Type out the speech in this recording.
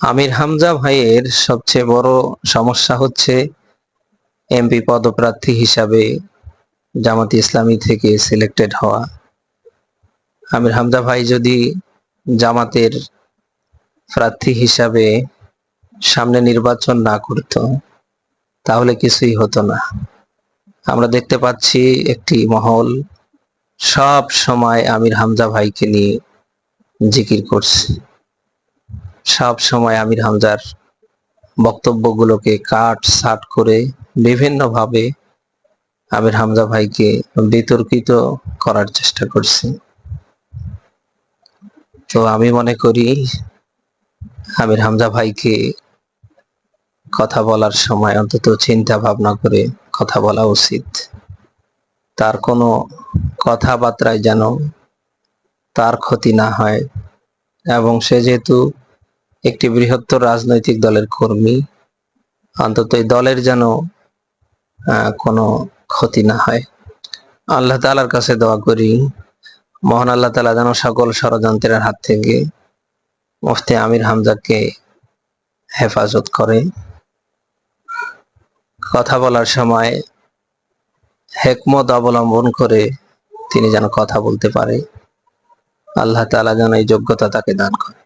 আমির হামজা ভাইয়ের সবচেয়ে বড় সমস্যা হচ্ছে এমপি পদপ্রার্থী হিসাবে জামাত ইসলামী থেকে সিলেক্টেড হওয়া। আমির হামজা ভাই যদি জামাতের প্রার্থী হিসাবে সামনে নির্বাচন না করত, তাহলে কিছুই হতো না। আমরা দেখতে পাচ্ছি একটি মহল সব সময় আমির হামজা ভাইকে নিয়ে জিকির করছে। সব সময় আমির হামজার বক্তব্যগুলোকে কাট, সাট করে বিভিন্নভাবে আমির হামজা ভাইকে বিতর্কিত করার চেষ্টা করছে। তো আমি মনে করি আমির হামজা ভাইকে কথা বলার সময় অন্তত চিন্তা ভাবনা করে কথা বলা উচিত। তার কোনো কথাবার্তায় যেন তার ক্ষতি না হয় এবং সে যেহেতু একটি বৃহত্তর রাজনৈতিক দলের কর্মী। অন্তত এই দলের যেন কোনো ক্ষতি না হয়। আল্লাহ তালার কাছে দোয়া করি, মহান আল্লাহ তালা যেন সকল ষড়যন্ত্রের হাত থেকে মুফতি আমির হামজাকে হেফাজত করে। কথা বলার সময় হেকমত অবলম্বন করে তিনি যেন কথা বলতে পারে। আল্লাহ তালা যেন এই যোগ্যতা তাকে দান করে।